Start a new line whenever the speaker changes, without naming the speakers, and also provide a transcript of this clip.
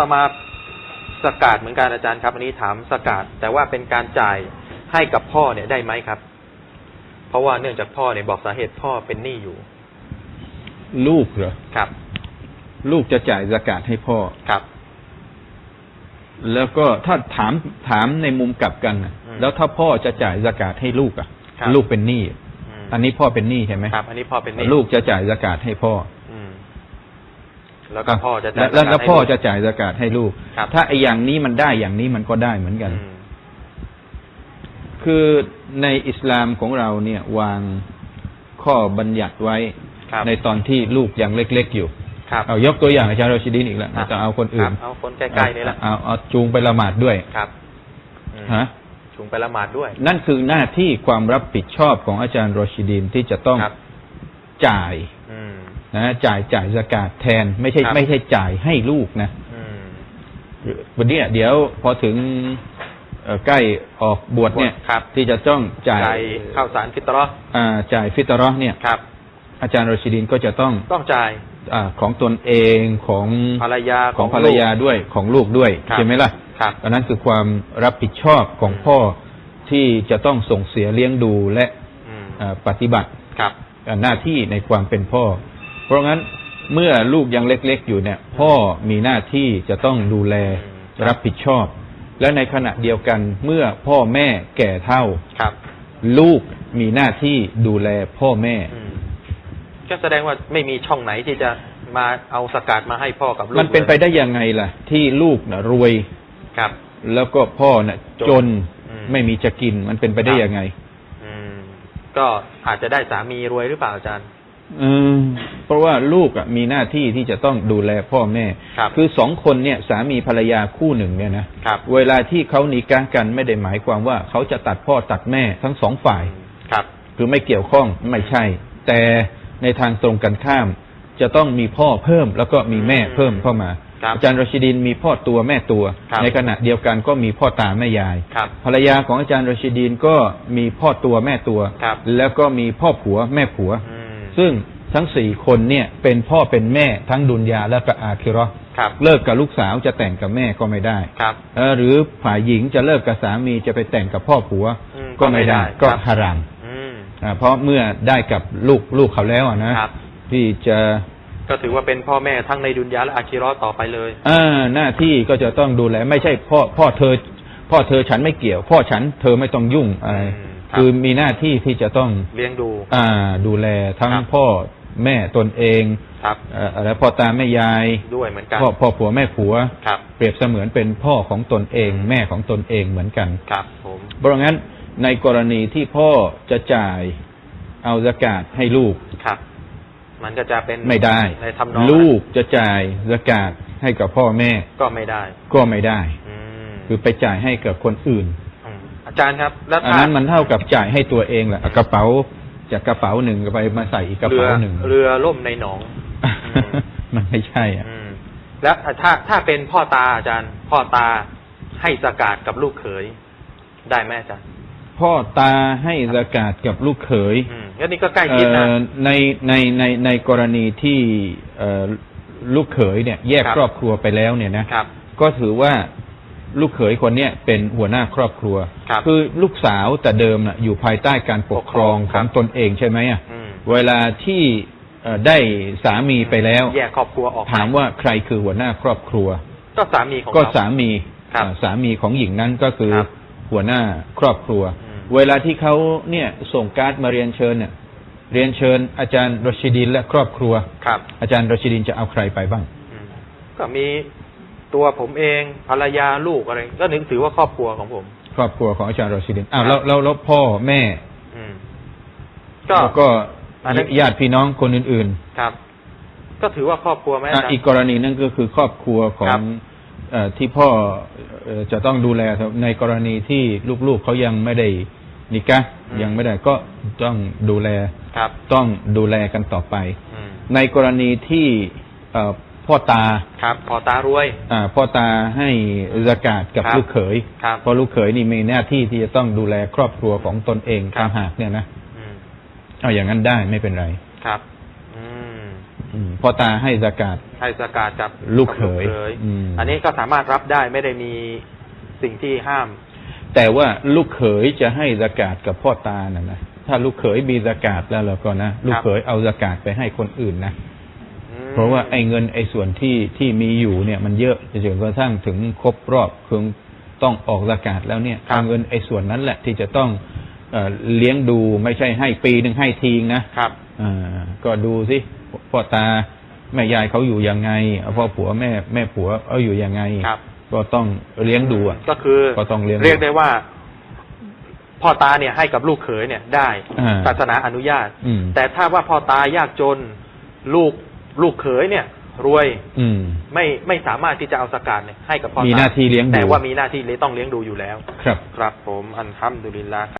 ต่อมาสกาดเหมือนกันอาจารย์ครับอันนี้ถามสกาดแต่ว่าเป็นการจ่ายให้กับพ่อเนี่ยได้ไหมครับ เพราะว่าเนื่องจากพ่อเนี่ยบอกสาเหตุพ่อเป็นหนี้อยู่
ลูกเหรอ
ครับ
ลูกจะจ่ายสกาดให้พ่อ
ครับ
แล้วก็ถ้าถามถามในมุมกลับกันน่ะ
อืม
แล้วถ้าพ่อจะจ่ายสกาดให้ลูกอะ
ครับ
ลูกเป็นหนี้
ม
อันนี้พ่อเป็นหนี้ใช่ไหม
ครับ อันนี้พ่อเป็นหนี้
ลูกจะจ่ายสกาดให้พ่อ
อืม แล้วก็พ่อจะจ่าย
แล้วแล้วแล้ว
ให้
พ่อ
ลูก
จะจ่ายสกาดให้ลูก
ครับ
ถ้าไอ้อย่างนี้มันได้อย่างนี้มันก็ได้เหมือนกัน
อืม
คือในอิสลามของเราเนี่ยวางข้อบัญญัติไว้
ครับ
ในตอนที่ลูกยังเล็กๆอยู่
ครับ
เอายกตัวอย่างอาจารย์โรชิดินอีกแล้ว
ครับ
จะเอาคนอื่
คนรับเอาคนใกล้ๆนี่แหละ
เอาเอาจูงไปละหมาดด้วย
ครับอืม
ฮะ
ชุงไปละหมาดด้วย
นั่นคือหน้าที่ความรับผิดชอบของอาจารย์โรชิดินที่จะต้อง
ครับ
จ่าย
อืม
นะจ่ายจ่ายสกาดแทน ไม่ใช่
ครับ
ไม่ใช่จ่ายให้ลูกนะ
อืม
วันนี้เดี๋ยวพอถึงเอ่อใกล้ออกบวชเนี่ย
ครับ
ที่จะต้องจ่าย
จ่ายข้าวสารฟิตรอห์
อ่าจ่ายฟิตรอห์เนี่ย
ครับ
อาจารย์โรชิดินก็จะต้อง
ต้องจ่าย
อาของตนเองของ
ภรรยา
ของภรร
ลูก
ยาด้วยของลูกด้วย
ครับ
ใช่ไหมล่ะ
ครับ
อันนั้นคือความรับผิดชอบของพ่อที่จะต้องส่งเสียเลี้ยงดูและ
อืม
อ่าปฏิบัติ
ครับ
อ่าหน้าที่ในความเป็นพ่อ เพราะงั้นเมื่อลูกยังเล็กๆอยู่เนี่ย พ่อมีหน้าที่จะต้องดูแล
อืม
รับผิดชอบ และในขณะเดียวกันเมื่อพ่อแม่แก่เท่า
ครับ
ลูกมีหน้าที่ดูแลพ่อแม่
อืมก็แสดงว่าไม่มีช่องไหนที่จะมาเอาสกัดมาให้พ่อกับลูก
มันเป็นไป
ลย
ได้ยังไงล่ะ ที่ลูกนะรวย
ครับ
แล้วก็พ่อน่ะ
จน
จน
อืม
ไม่มีจะกินมันเป็นไปได้
ครับ
ยังไง
อืม ก็อาจจะได้สามีรวยหรือเปล่าอาจารย์
อืม เพราะว่าลูกอะมีหน้าที่ที่จะต้องดูแลพ่อแม่
ครับ
คือสองคนเนี่ย สามีภรรยาคู่หนึ่งเนี่ยนะครับเวลาที่เขาหนีกากันไม่ได้หมายความว่าเขาจะตัดพ่อตัดแม่ทั้งสองฝ่าย
ครับ
คือไม่เกี่ยวข้องไม่ใช่ แต่ในทางตรงกันข้าม จะต้องมีพ่อเพิ่มแล้วก็มีแม่เพิ่มเข้ามา
ครับ
อาจารย์รชิดินมีพ่อตัวแม่ตัว
ครับ
ในขณะเดียวกันก็มีพ่อตาแม่ยาย
ครับ
ภรรยาของอาจารย์รชิดินก็มีพ่อตัวแม่ตัว
ครับ
แล้วก็มีพ่อผัวแม่ผัว
อืม
ซึ่งทั้งสี่คนเนี่ยเป็นพ่อเป็นแม่ทั้งดุนยาและก็อาคิเราะห์
ครับ
เลิกกับลูกสาวจะแต่งกับแม่ก็ไม่ได้
ครับ
เออหรือฝ่ายหญิงจะเลิกกับสามีจะไปแต่งกับพ่อผัว
อืม
ก็ไม่ได้
ก็ไม่ได้
ก็
ครับ
ฮาราม
อืม
อ่าเพราะเมื่อได้กับลูกลูกเขาแล้วอะนะครับ ที่จะ
ก็ถือว่าเป็นพ่อแม่ทั้งในดุนยาและอาคิเราะห์ต่อไปเลย
อ่าหน้าที่ก็จะต้องดูแล ไม่ใช่พ่อพ่อเธอ พ่อเธอฉันไม่เกี่ยว พ่อฉันเธอไม่ต้องยุ่งอะไร
อืม ครับ
คือมีหน้าที่ที่จะต้อง
เลี้ยงดู
อ่าดูแลทั้ง
ครับ
พ่อแม่ตนเอง
ครับ
เอ่ออะไรพ่อตาแม่ยาย
ด้วยเหมือนกัน
พ่อพ่อผัวแม่ผัว
ครับ
เปรียบเสมือนเป็นพ่อของตนเอง แม่ของตนเองเหมือนกัน
ครับผม
เพราะงั้นในกรณีที่พ่อจะจ่ายเอาสกาดให้ลูก
ครับ มันก็จะเป็น
ไม่ได้
ในทำนอง
ลูกจะจ่ายสกาดให้กับพ่อแม่
ก็ไม่ได้
ก็ไม่ได้
อืม
คือไปจ่ายให้กับคนอื่น
ม อาจารย์ครับ แล้ว
อัน
ถ้า
นั้นมันเท่ากับจ่ายให้ตัวเองแหละเอากระเป๋าจากกระเป๋าหนึ่งไปมาใส่อีกกระ
เรือ
เป๋าหนึ่ง
เรือล่มในหนอง
มันไม่ใช่อะ
อืม แล้วถ้าถ้าเป็นพ่อตาอาจารย์ พ่อตาให้สกาดกับลูกเขย ได้ไหมอาจารย์
พ่อตาให้สกาดกับลูกเขย
อืมก็นี่ก็ใกล้คิดนะ
เอ่อในในในในกรณีที่เอ่อลูกเขยเนี่ยแยก
ครับ
ครอบครัวไปแล้วเนี่ยนะครับ ก็ถือว่า ลูกเขยคนเนี้ยเป็นหัวหน้าครอบครัว
ครับ
อลูกสาวแต่เดิมน่ะอยู่ภายใต้การปกครอง
ปกครอง
ข
ครั
อง
บ
ตนเองใช่ไหมอะ
อืม
เวลาที่เอ่อได้สามีไปแล้ว
แยกครอบครัวออก
ถามว่าใครคือหัวหน้าครอบครัว
ก็สามีของ
ก็
เขา
สามี
ครับ
อ่าสามีของหญิงนั้นก็คือ
ครับ
หัวหน้าครอบครัว
อืม
เวลาที่เขาเนี่ยส่งการ์ดมาเรียนเชิญเนี่ยเรียนเชิญอาจารย์รชิดินและครอบครัว
ครับ
อาจารย์รชิดินจะเอาใครไปบ้าง
อืมก็มี ตัวผมเองภรรยาลูกอะไร ก็นึกถือว่าครอบครัวของผม
ครอบครัวของอาจารย์รชิดินอ้าว
ครับ
แล้วแล้วแล้วพ่อแม่
อืม ก็
แล้วก็
อันนั้น
ญาติพี่น้องคนอื่น
ครับ ก็ถือว่าครอบครัวไหม
ๆ
อา
อะ
จาร
อีก
ย์
กรณีหนึงก็คือครอบครัวขอ
ครั
ง
บ
เออที่พ่อเอ่อจะต้องดูแลในกรณีที่ลูกๆเขายังไม่ได้นิกะห์ยังไม่ได้ก็ต้องดูแล
ครับ
ต้องดูแลกันต่อไป
อืม
ในกรณีที่เอ่อ พ่อตา
ครับพอตารวย
อ่าพ่อตาให้สกาดกับ
ครับ
ลูกเขย
ครับ
เพราะลูกเขยนี่มีหน้าที่ที่จะต้องดูแลครอบครัวของตนเอง
ครับ
ต่างหากเนี่ยนะ
อืม
เอาอย่างนั้นได้ไม่เป็นไร
ครับ อืม
อืมพ่อตาให้สกาด
ให้สกาดกับ
ลูกเขย
กับ
อืม
อันนี้ก็สามารถรับได้ไม่ได้มีสิ่งที่ห้าม
แต่ว่าลูกเขยจะให้สกาดกับพ่อตาน่ะนะถ้าลูกเขยมีสกาดแล้วเราก็นะลูกเขยเอาสกาดไปให้คนอื่นนะ
อืม
เพราะว่าไอ้เงินไอ้ส่วนที่ที่มีอยู่เนี่ยมันเยอะจนกระทั่งถึงครบรอบคือต้องออกสกาดแล้วเนี่ย
ครับ
เอาเงินไอ้ส่วนนั้นแหละที่จะต้องเอ่อเลี้ยงดูไม่ใช่ให้ปีหนึ่งให้ทีงนะครับ อ่าก็ดูสิพ่อตาแม่ยายเขาอยู่ยังไงพ่อผัวแม่แม่ผัวเอาอยู่ยังไง
ครับ
ก็ต้องเลี้ยงดูอะ
ก็คือ
ก็ต้องเลี้ยงดู
เรียกได้ว่า พ่อตาเนี่ยให้กับลูกเขยเนี่ยได้
อ่า
ศาสนาอนุญาต
อืม
แต่ถ้าว่าพ่อตายากจนลูก ลูกเขยเนี่ย รวย
อืม
ไม่ไม่สามารถที่จะเอาสกาดเนี่ยให้กับพ่อตา
มีหน้าที่เลี้ยงดู
แต่ว่ามีหน้าที่ต้องเลี้ยงดูอยู่แล้ว
ครับ
ครับผมอันฮัมดุลิลลาห์